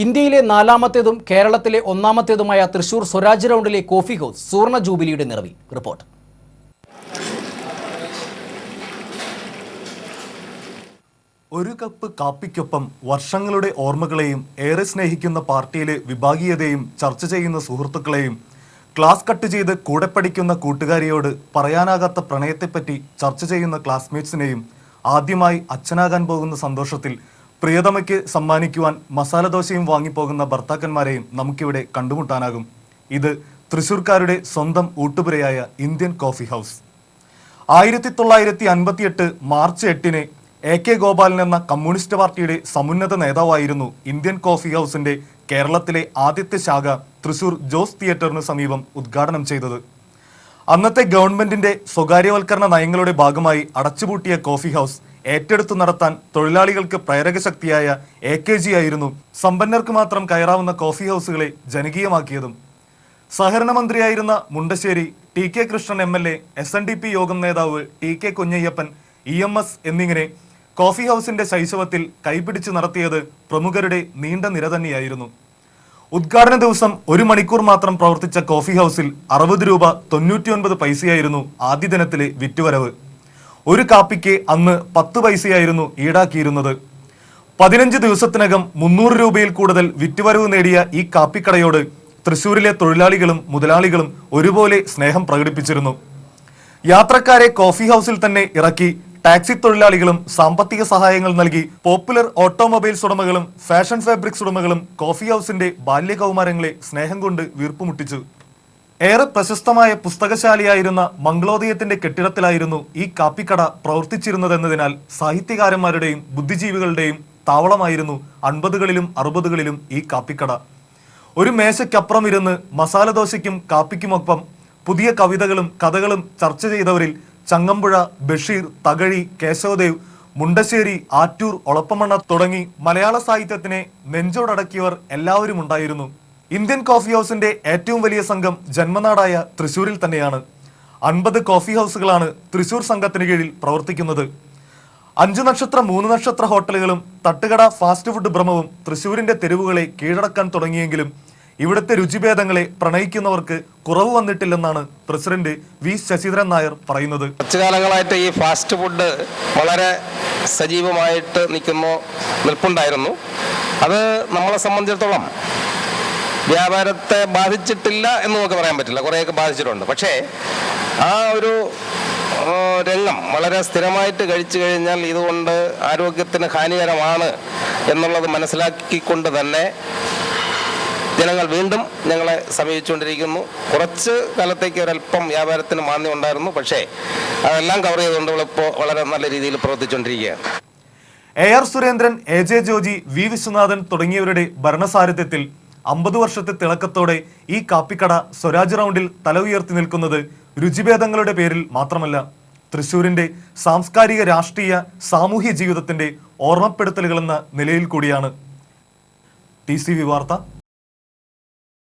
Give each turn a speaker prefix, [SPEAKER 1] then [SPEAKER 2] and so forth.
[SPEAKER 1] ഇന്ത്യയിലെ നാലാമത്തേതും കേരളത്തിലെ ഒന്നാമത്തേതുമായ തൃശൂർ സ്വരാജ് റൗണ്ടിലെ കോഫി ഹൗസ് സുവർണ ജൂബിലിയുടെ നിറവിൽ. റിപ്പോർട്ട്.
[SPEAKER 2] ഒരു കപ്പ് കാപ്പിക്കൊപ്പം വർഷങ്ങളുടെ ഓർമ്മകളെയും ഏറെ സ്നേഹിക്കുന്ന പാർട്ടിയിലെ വിഭാഗീയതയും ചർച്ച ചെയ്യുന്ന സുഹൃത്തുക്കളെയും ക്ലാസ് കട്ട് ചെയ്ത് കൂടെ പഠിക്കുന്ന കൂട്ടുകാരിയോട് പറയാനാകാത്ത പ്രണയത്തെപ്പറ്റി ചർച്ച ചെയ്യുന്ന ക്ലാസ്മേറ്റ്സിനെയും ആദ്യമായി അച്ഛനാകാൻ പോകുന്ന സന്തോഷത്തിൽ പ്രിയതമയ്ക്ക് സമ്മാനിക്കുവാൻ മസാലദോശയും വാങ്ങിപ്പോകുന്ന ഭർത്താക്കന്മാരെയും നമുക്കിവിടെ കണ്ടുമുട്ടാനാകും. ഇത് തൃശൂർക്കാരുടെ സ്വന്തം ഊട്ടുപുരയായ ഇന്ത്യൻ കോഫി ഹൗസ്. ആയിരത്തി തൊള്ളായിരത്തി അൻപത്തിയെട്ട് മാർച്ച് എട്ടിന് എ കെ ഗോപാലൻ എന്ന കമ്മ്യൂണിസ്റ്റ് പാർട്ടിയുടെ സമുന്നത നേതാവായിരുന്നു ഇന്ത്യൻ കോഫി ഹൗസിന്റെ കേരളത്തിലെ ആദ്യത്തെ ശാഖ തൃശൂർ ജോസ് തിയേറ്ററിന് സമീപം ഉദ്ഘാടനം ചെയ്തത്. അന്നത്തെ ഗവൺമെന്റിന്റെ സ്വകാര്യവൽക്കരണ നയങ്ങളുടെ ഭാഗമായി അടച്ചുപൂട്ടിയ കോഫി ഹൗസ് ഏറ്റെടുത്തു നടത്താൻ തൊഴിലാളികൾക്ക് പ്രേരക ശക്തിയായ എ കെ ജി ആയിരുന്നു സമ്പന്നർക്ക് മാത്രം കയറാവുന്ന കോഫി ഹൗസുകളെ ജനകീയമാക്കിയതും. സഹകരണ മന്ത്രിയായിരുന്ന Mundassery T K Krishnan M L A S N D P യോഗം നേതാവ് T K Kunjayyappan E M S എന്നിങ്ങനെ കോഫി ഹൗസിന്റെ ശൈശവത്തിൽ കൈപിടിച്ച് നടത്തിയത് പ്രമുഖരുടെ നീണ്ട നിര തന്നെയായിരുന്നു. ഉദ്ഘാടന ദിവസം ഒരു മണിക്കൂർ മാത്രം പ്രവർത്തിച്ച കോഫി ഹൗസിൽ അറുപത് രൂപ തൊണ്ണൂറ്റിയൊൻപത് പൈസയായിരുന്നു ആദ്യ ദിനത്തിലെ വിറ്റുവരവ്. ഒരു കാപ്പിക്ക് അന്ന് പത്ത് പൈസയായിരുന്നു ഈടാക്കിയിരുന്നത്. പതിനഞ്ച് ദിവസത്തിനകം മുന്നൂറ് രൂപയിൽ കൂടുതൽ വിറ്റുവരവ് നേടിയ ഈ കാപ്പിക്കടയോട് തൃശൂരിലെ തൊഴിലാളികളും മുതലാളികളും ഒരുപോലെ സ്നേഹം പ്രകടിപ്പിച്ചിരുന്നു. യാത്രക്കാരെ കോഫി ഹൗസിൽ തന്നെ ഇറക്കി ടാക്സി തൊഴിലാളികളും സാമ്പത്തിക സഹായങ്ങൾ നൽകി പോപ്പുലർ ഓട്ടോമൊബൈൽസ് ഉടമകളും ഫാഷൻ ഫാബ്രിക്സ് ഉടമകളും കോഫി ഹൗസിന്റെ ബാല്യകൗമാരങ്ങളെ സ്നേഹം കൊണ്ട് വീർപ്പുമുട്ടിച്ചു. ഏറെ പ്രശസ്തമായ പുസ്തകശാലയായിരുന്ന മംഗളോദയത്തിന്റെ കെട്ടിടത്തിലായിരുന്നു ഈ കാപ്പിക്കട പ്രവർത്തിച്ചിരുന്നതെന്നതിനാൽ സാഹിത്യകാരന്മാരുടെയും ബുദ്ധിജീവികളുടെയും താവളമായിരുന്നു അൻപതുകളിലും അറുപതുകളിലും ഈ കാപ്പിക്കട. ഒരു മേശയ്ക്കപ്പുറം ഇരുന്ന് മസാലദോശയ്ക്കും കാപ്പിക്കുമൊപ്പം പുതിയ കവിതകളും കഥകളും ചർച്ച ചെയ്തവരിൽ ചങ്ങമ്പുഴ ബഷീർ തകഴി കേശവദേവ് മുണ്ടശ്ശേരി ആറ്റൂർ ഒളപ്പമണ്ണ തുടങ്ങി മലയാള സാഹിത്യത്തിനെ നെഞ്ചോടടക്കിയവർ എല്ലാവരും ഉണ്ടായിരുന്നു ഇന്ത്യൻ കോഫി ഹൗസിന്റെ ഏറ്റവും വലിയ സംഘം ജന്മനാടായ തൃശൂരിൽ തന്നെയാണ്. അൻപത് കോഫി ഹൗസുകളാണ് തൃശൂർ സംഘത്തിന് കീഴിൽ പ്രവർത്തിക്കുന്നത്. അഞ്ചു നക്ഷത്ര മൂന്ന് നക്ഷത്ര ഹോട്ടലുകളും തട്ടുകട ഫാസ്റ്റ് ഫുഡ് ഭ്രമവും തൃശൂരിന്റെ തെരുവുകളെ കീഴടക്കാൻ തുടങ്ങിയെങ്കിലും ഇവിടുത്തെ രുചിഭേദങ്ങളെ പ്രണയിക്കുന്നവർക്ക് കുറവ് വന്നിട്ടില്ലെന്നാണ് പ്രസിഡന്റ് വി ശശിധരൻ നായർ പറയുന്നത്.
[SPEAKER 3] കുറച്ചു കാലങ്ങളായിട്ട് ഈ ഫാസ്റ്റ് ഫുഡ് വളരെ സജീവമായിട്ട് നിൽക്കുന്നു നിൽപ്പുണ്ടായിരുന്നു. അത് നമ്മളെ സംബന്ധിച്ചിടത്തോളം വ്യാപാരത്തെ ബാധിച്ചിട്ടില്ല എന്ന് നമുക്ക് പറയാൻ പറ്റില്ല. കുറേയൊക്കെ ബാധിച്ചിട്ടുണ്ട്. പക്ഷേ ആ ഒരു രംഗം വളരെ സ്ഥിരമായിട്ട് കഴിച്ചു കഴിഞ്ഞാൽ ഇതുകൊണ്ട് ആരോഗ്യത്തിന് ഹാനികരമാണ് എന്നുള്ളത് മനസ്സിലാക്കിക്കൊണ്ട് തന്നെ ജനങ്ങൾ വീണ്ടും ഞങ്ങളെ സമീപിച്ചുകൊണ്ടിരിക്കുന്നു. കുറച്ച് കാലത്തേക്ക് ഒരല്പം വ്യാപാരത്തിന് മാന്യം ഉണ്ടായിരുന്നു. പക്ഷേ അതെല്ലാം കവർ ചെയ്തുകൊണ്ട് ഇപ്പോൾ വളരെ നല്ല രീതിയിൽ പ്രവർത്തിച്ചുകൊണ്ടിരിക്കുകയാണ്.
[SPEAKER 2] A R Surendran A J Joji V Viswanathan തുടങ്ങിയവരുടെ ഭരണസാരഥ്യത്തിൽ അമ്പത് വർഷത്തെ തിളക്കത്തോടെ ഈ കാപ്പിക്കട സ്വരാജ് റൗണ്ടിൽ തല ഉയർത്തി നിൽക്കുന്നത് രുചിഭേദങ്ങളുടെ പേരിൽ മാത്രമല്ല തൃശൂരിന്റെ സാംസ്കാരിക രാഷ്ട്രീയ സാമൂഹ്യ ജീവിതത്തിന്റെ ഓർമ്മപ്പെടുത്തലുകളെന്ന നിലയിൽ കൂടിയാണ്. ടി സി വി വാർത്ത